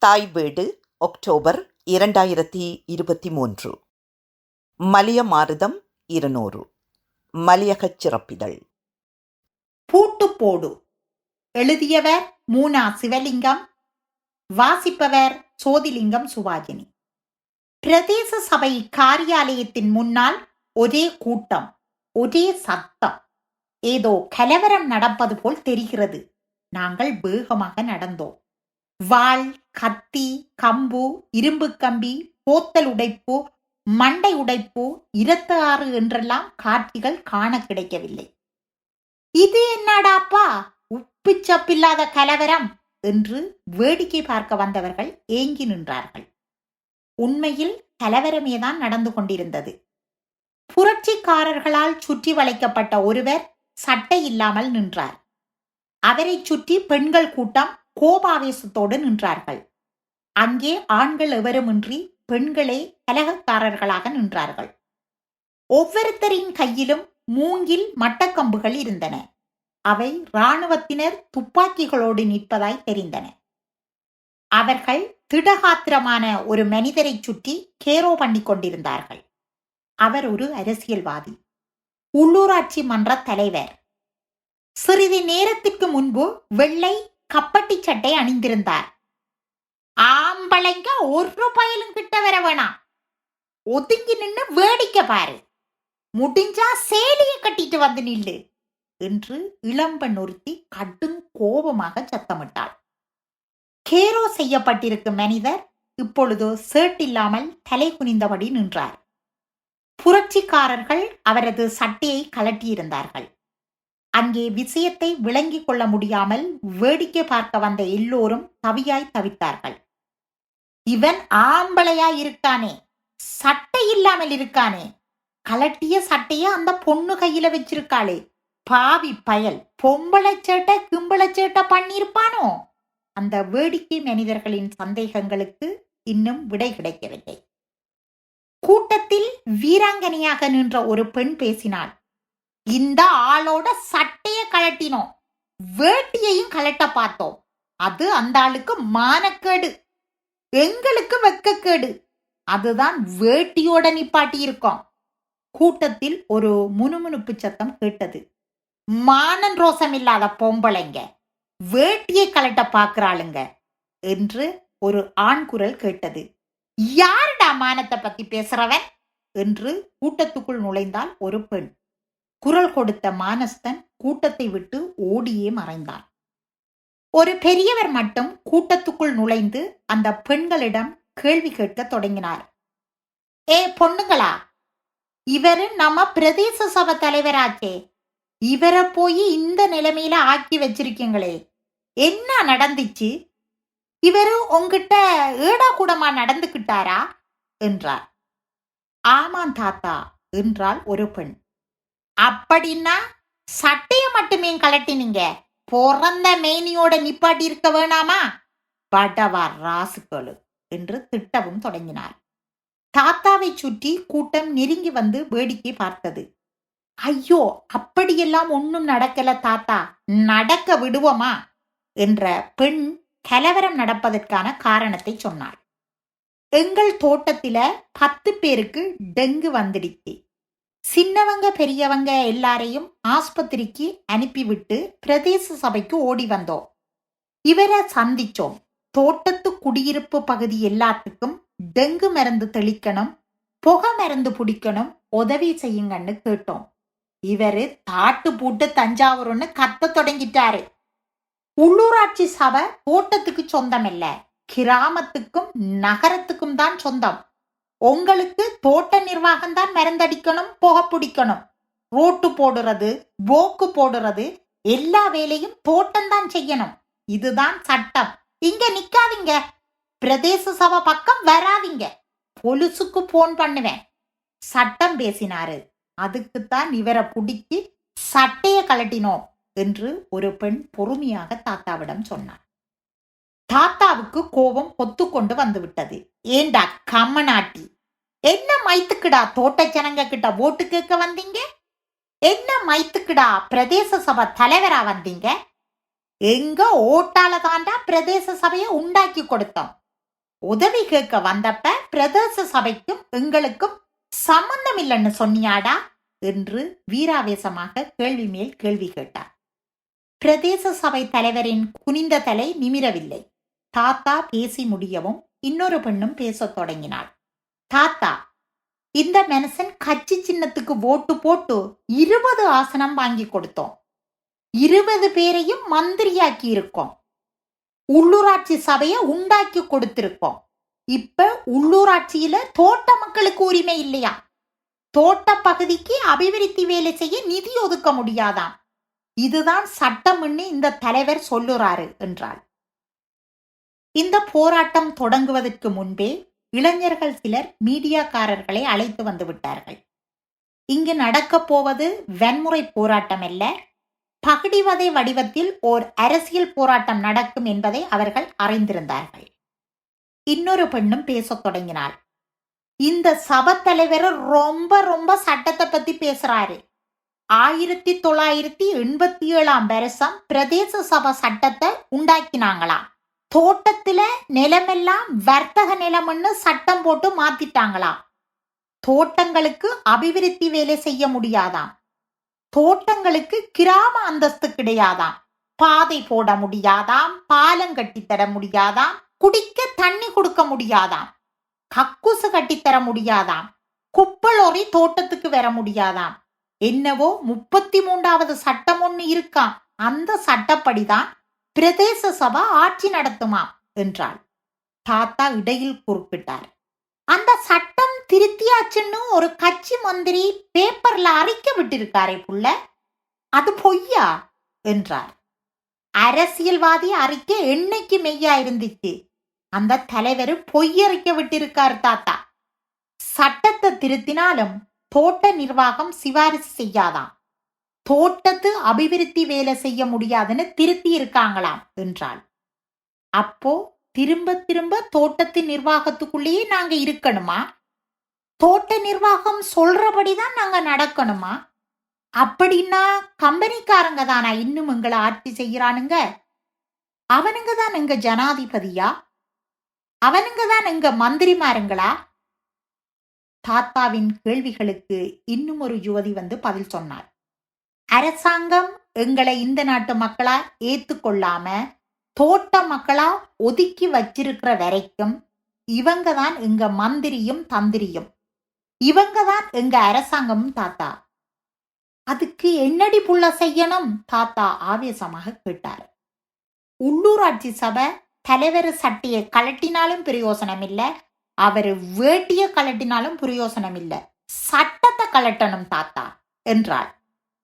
தாய் வீடு அக்டோபர் இரண்டாயிரத்தி இருபத்தி மூன்று மலிய மாருதம் இருநூறு. மலியகச் சிறப்பிதழ். பூட்டு போடு. எழுதியவர் மூனா சிவலிங்கம். வாசிப்பவர் சோதிலிங்கம் சுவாஜினி பிரதேச சபை காரியாலயத்தின் முன்னால் ஒரே கூட்டம் ஒரே சத்தம். ஏதோ கலவரம் நடப்பது போல் தெரிகிறது. நாங்கள் வேகமாக நடந்தோம். வாள் கத்தி கம்பு இரும்பு கம்பி போத்தல் உடைப்பு மண்டை உடைப்பு இரத்த ஆறு என்றெல்லாம் காட்சிகள் காண கிடைக்கவில்லை. இது என்னடாப்பா? உப்பு சப்பில்லாத கலவரம் என்று வேடிக்கை பார்க்க வந்தவர்கள் ஏங்கி நின்றார்கள். உண்மையில் கலவரமேதான் நடந்து கொண்டிருந்தது. புரட்சிக்காரர்களால் சுற்றி வளைக்கப்பட்ட ஒருவர் சட்டை இல்லாமல் நின்றார். அவரை சுற்றி பெண்கள் கூட்டம் கோபாவேசத்தோடு நின்றார்கள். அங்கே ஆண்கள் எவருமின்றி பெண்களே கலகக்காரர்களாக நின்றார்கள். ஒவ்வொருத்தரின் கையிலும் மூங்கில் மட்டக்கம்புகள் இருந்தன. அவை இராணுவத்தினர் துப்பாக்கிகளோடு நிற்பதாய் தெரிந்தன. அவர்கள் திடகாத்திரமான ஒரு மனிதரை சுற்றி கேரோ பண்ணி கொண்டிருந்தார்கள். அவர் ஒரு அரசியல்வாதி உள்ளூராட்சி மன்ற தலைவர். சிறிது நேரத்திற்கு முன்பு வெள்ளை கப்பட்டி சட்டை அணிந்திருந்தார். ஆம்பளைங்க ஒரு பயலும் கிட்ட வர வேணாம். ஒதுங்கி நின்று வேடிக்கை பாரு. முடிஞ்சா சேலிய கட்டிட்டு வந்து நில்லு என்று இளம்பெண் ஒருத்தி கடும் கோபமாக சத்தமிட்டாள். கேரோ செய்யப்பட்டிருக்கும் மனிதர். இப்பொழுது சேட் இல்லாமல் தலை குனிந்தபடி நின்றார். புரட்சிக்காரர்கள் அவரது சட்டையை கலட்டியிருந்தார்கள் அங்கே விஷயத்தை விளங்கிக் கொள்ள முடியாமல் வேடிக்கை பார்க்க வந்த எல்லோரும் தவியாய் தவித்தார்கள். இவன் ஆம்பளையாய் இருக்கானே சட்டை இல்லாமல் இருக்கானே கலட்டிய சட்டைய அந்த பொண்ணு கையில வச்சிருக்காளே பாவி பயல் பொம்பளை சேட்டை கிம்பளை சேட்டை பண்ணியிருப்பானோ? அந்த வேடிக்கை மனிதர்களின் சந்தேகங்களுக்கு இன்னும் விடை கிடைக்கவில்லை. கூட்டத்தில் வீராங்கனையாக நின்ற ஒரு பெண் பேசினாள். இந்த ஆளோட சட்டைய கலட்டினோம் வேட்டியையும் கலட்ட பார்த்தோம். அது அந்த ஆளுக்கு மானக்கேடு. எங்களுக்கு வெக்கக்கேடு. அதுதான் வேட்டியோட நிப்பாட்டி இருக்கோம் கூட்டத்தில் ஒரு முணுமுணுப்பு சத்தம் கேட்டது. மானன் ரோசம் இல்லாத பொம்பளைங்க. வேட்டியை கலட்ட பாக்குறாளுங்க என்று ஒரு ஆண் குரல் கேட்டது. யாருடா மானத்தை பத்தி பேசுறவன்? என்று கூட்டத்துக்குள் நுழைந்தால் ஒரு பெண். குரல் கொடுத்த மானஸ்தன் கூட்டத்தை விட்டு ஓடியே மறைந்தான். ஒரு பெரியவர் மட்டும் கூட்டத்துக்குள் நுழைந்து அந்த பெண்களிடம் கேள்வி கேட்க தொடங்கினார். ஏ பொண்ணுங்களா இவரு நம்ம பிரதேச சபை தலைவராச்சே. இவரை போய் இந்த நிலைமையில ஆக்கி வச்சிருக்கீங்களே. என்ன நடந்துச்சு? இவரு உங்ககிட்ட ஏடா கூடமா நடந்துக்கிட்டாரா? என்றார். ஆமாம் தாத்தா என்றாள் ஒரு பெண். அப்படின்னா சட்டைய மட்டுமே கலட்டினீங்க பிறந்த மேனியோட நிப்பாட்டி இருக்க வேணாமா? படவார் ராசுக்களு என்று திட்டவும் தொடங்கினார். தாத்தாவை சுற்றி கூட்டம் நெருங்கி வந்து வேடிக்கை பார்த்தது. ஐயோ அப்படியெல்லாம் ஒன்னும் நடக்கல தாத்தா. நடக்க விடுவோமா? என்ற பெண் கலவரம் நடப்பதற்கான காரணத்தை சொன்னார் எங்கள் தோட்டத்தில பத்து பேருக்கு டெங்கு வந்துடுச்சு. சின்னவங்க பெரியவங்க எல்லாரையும் ஆஸ்பத்திரிக்கு அனுப்பிவிட்டு பிரதேச சபைக்கு ஓடி வந்தோம். இவரை சந்திச்சோம். தோட்டத்து குடியிருப்பு பகுதி எல்லாத்துக்கும் டெங்கு மருந்து தெளிக்கணும் புகை மருந்து பிடிக்கணும் உதவி செய்யுங்கன்னு கேட்டோம். இவரு தாட்டு பூட்டு தஞ்சாவூர்னு கத்த தொடங்கிட்டாரு. உள்ளூராட்சி சபை தோட்டத்துக்கு சொந்தம் இல்ல கிராமத்துக்கும் நகரத்துக்கும் தான் சொந்தம். உங்களுக்கு தோட்ட நிர்வாகம் தான் மருந்தடிக்கணும் புகை பிடிக்கணும். ரோட்டு போடுறது போக்கு போடுறது எல்லா வேலையும் தோட்டம் தான் செய்யணும். இதுதான் சட்டம். இங்க நிக்காதீங்க. பிரதேச சபை பக்கம் வராதீங்க. பொலிசுக்கு போன் பண்ணுவேன். சட்டம் பேசினாரு. அதுக்குத்தான் இவரை பிடிக்கி சட்டையை கலட்டினோம் என்று ஒரு பெண் பொறுமையாக தாத்தாவிடம் சொன்னார் தாத்தாவுக்கு கோபம் கொண்டு வந்து விட்டது ஏண்டா கம்மநாட்டி என்ன மைத்துக்குடா தோட்ட ஜனங்க கிட்ட ஓட்டு கேட்க வந்தீங்க? என்ன மைத்துக்குடா பிரதேச சபை தலைவரா வந்தீங்க? எங்க ஓட்டால தாண்டா பிரதேச சபையை உண்டாக்கி கொடுத்தோம். உதவி கேட்க வந்தப்ப பிரதேச சபைக்கும் எங்களுக்கும் சம்பந்தம் இல்லைன்னு சொன்னியாடா? என்று வீராவேசமாக கேள்வி மேல் கேள்வி கேட்டார். பிரதேச சபை தலைவரின் குனிந்த தலை நிமிரவில்லை. தாத்தா பேசி முடியவும் இன்னொரு பெண்ணும் பேசத் தொடங்கினாள். தாத்தா இந்த மனுஷன் கட்சி சின்னத்துக்கு ஓட்டு போட்டு இருபது ஆசனம் வாங்கி கொடுத்தோம். இருபது பேரையும் மந்திரியாக்கி இருக்கோம். உள்ளூராட்சி சபையை உண்டாக்கி கொடுத்திருக்கோம். இப்ப உள்ளூராட்சியில தோட்ட மக்களுக்கு உரிமை இல்லையா? தோட்ட பகுதிக்கு அபிவிருத்தி வேலை செய்ய நிதி ஒதுக்க முடியாதான் இதுதான் சட்டம்னு இந்த தலைவர் சொல்லுறாரு என்றாள். இந்த போராட்டம் தொடங்குவதற்கு முன்பே இளைஞர்கள் சிலர் மீடியாக்காரர்களை அழைத்து வந்து விட்டார்கள். இங்கு நடக்கப் போவது வன்முறை போராட்டம் அல்ல. பகடிவதை வடிவத்தில் ஓர் அரசியல் போராட்டம் நடக்கும் என்பதை அவர்கள் அறிந்திருந்தார்கள். இன்னொரு பெண்ணும் பேசத் தொடங்கினாள். இந்த சபத்தலைவர் ரொம்ப ரொம்ப சட்டத்தை பத்தி பேசுறாரு. ஆயிரத்தி தொள்ளாயிரத்தி எண்பத்தி ஏழாம் வருஷம் பிரதேச சபை சட்டத்தை உண்டாக்கினாங்களாம். தோட்டத்துல நிலமெல்லாம் வர்த்தக நிலம்னு சட்டம் போட்டு மாத்திட்டாங்களாம். தோட்டங்களுக்கு அபிவிருத்தி வேலை செய்ய முடியாதாம். தோட்டங்களுக்கு கிராம அந்தஸ்து கிடையாதாம். பாதை போட முடியாதாம் பாலம் கட்டித்தர முடியாதாம் குடிக்க தண்ணி கொடுக்க முடியாதாம் கக்குசு கட்டித்தர முடியாதாம் குப்பலொரி தோட்டத்துக்கு வர முடியாதாம். என்னவோ முப்பத்தி மூன்றாவது சட்டம் ஒன்று இருக்காம் அந்த சட்டப்படிதான் பிரதேச சபா ஆட்சி நடத்துமாம் என்றாள். தாத்தா இடையில் குறிப்பிட்டார். அந்த சட்டம் திருத்தியாச்சுன்னு ஒரு கட்சி மந்திரி பேப்பர்ல அறிக்க விட்டிருக்காரே புள்ள. அது பொய்யா? என்றார். அரசியல்வாதி அறிக்கை என்னைக்கு மெய்யா இருந்துச்சு? அந்த தலைவர் பொய்யறிக்க விட்டிருக்கார் தாத்தா. சட்டத்தை திருத்தினாலும் தோட்ட நிர்வாகம் சிபாரிசு செய்யாதாம். தோட்டத்து அபிவிருத்தி வேலை செய்ய முடியாதுன்னு திருத்தி இருக்காங்களாம் என்றாள். அப்போ திரும்ப திரும்ப தோட்டத்து நிர்வாகத்துக்குள்ளேயே நாங்க இருக்கணுமா? தோட்ட நிர்வாகம் சொல்றபடிதான் நாங்க நடக்கணுமா? அப்படின்னா கம்பெனிக்காரங்க தானா இன்னும் எங்களை ஆட்சி செய்யறானுங்க அவனுங்க தான் எங்க ஜனாதிபதியா? அவனுங்க தான் எங்க மந்திரிமாருங்களா? தாத்தாவின் கேள்விகளுக்கு இன்னும் ஒரு யுவதி வந்து பதில் சொன்னார் அரசாங்கம் எங்களை இந்த நாட்டு மக்களா ஏத்துக்கொள்ளாம தோட்ட மக்களா ஒதுக்கி வச்சிருக்கிற வரைக்கும் இவங்க தான் எங்க மந்திரியும் தந்திரியும். இவங்க தான் எங்க அரசாங்கமும் தாத்தா. அதுக்கு என்னடி புள்ள செய்யணும்? தாத்தா ஆவேசமாக கேட்டார். உள்ளூராட்சி சபை தலைவர் சட்டையை கலட்டினாலும் பிரயோசனம் இல்லை அவர் வேட்டிய கலட்டினாலும் பிரயோசனம் இல்லை சட்டத்தை கலட்டணும் தாத்தா என்றாள்.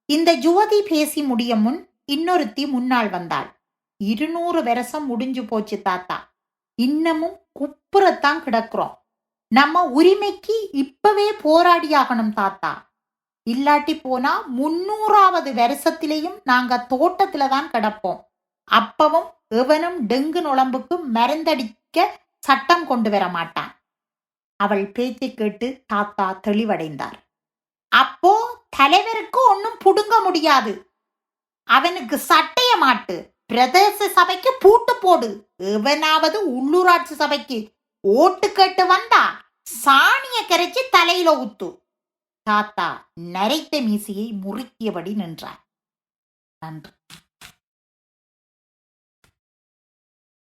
இந்த யுவதி பேசி முடிய முன் இன்னொருத்தி முன்னால் வந்தாள். இருநூறு வருஷம் முடிஞ்சு போச்சு தாத்தா. இன்னமும் குப்புறத்தான் கிடக்குறோம். நம்ம உரிமைக்கு இப்பவே போராடியாகணும் தாத்தா. இல்லாட்டி போனா முன்னூறாவது வருஷத்திலையும் நாங்க தோட்டத்துல தான் கிடப்போம். அப்பவும் எவனும் டெங்கு நுழம்புக்கு மருந்தடிக்க சட்டம் கொண்டு வர மாட்டான். அவள் பேச்சை கேட்டு தாத்தா தெளிவடைந்தார். அப்போ தலைவருக்கு ஒன்னும் புடுங்க முடியாது. அவனுக்கு சட்டைய மாட்டு. பிரதேச சபைக்கு பூட்டு போடு. எவனாவது உள்ளூராட்சி சபைக்கு ஓட்டு கேட்டு வந்தா சாணிய கரைச்சி தலையில ஊத்து. தாத்தா நரைத்த மீசையை முறுக்கியபடி நின்றார். நன்றி.